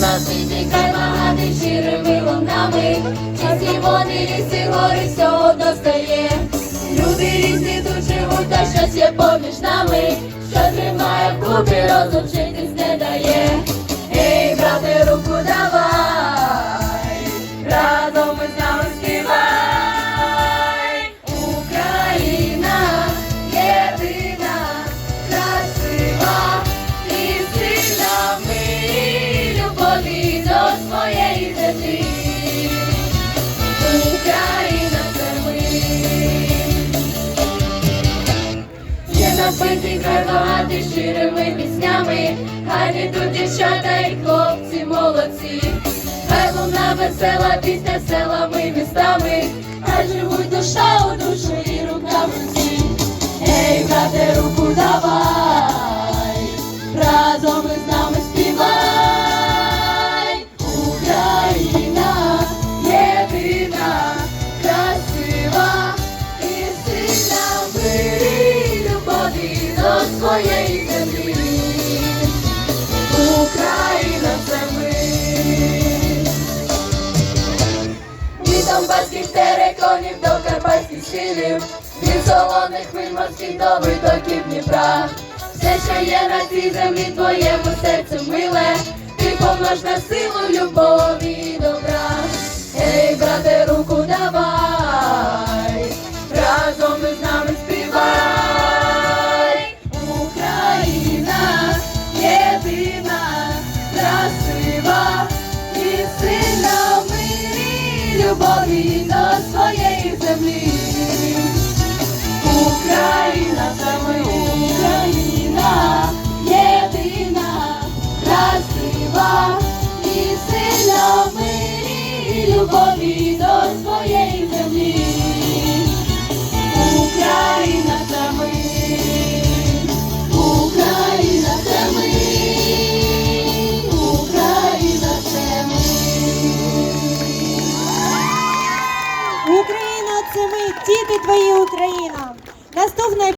на хай багатий щирими лунами, чисті води, ліси, гори, всього достає. Люди різні тут живуть, та щось є поміж нами, що тримає вкупі, розлучитись не дає. Є напитий край багатий щирими піснями, хай тут дівчата і хлопці молодці. Хай луна весела пісня селами містами, хай живуть душа у душу тереконів до карпатських схилів, від солоних хвиль морських до витоків Дніпра. Все, що є на цій землі, твоєму серцю миле, ти помнож на силу любові і добра. Ей, брате, руку давай, разом із нами співай. Україна єдина, любові до своєї землі. Україна це ми, Україна єдина, красива і сильна в мирі, любові до своєї Україна, це ми, діти твої Україна. Наступна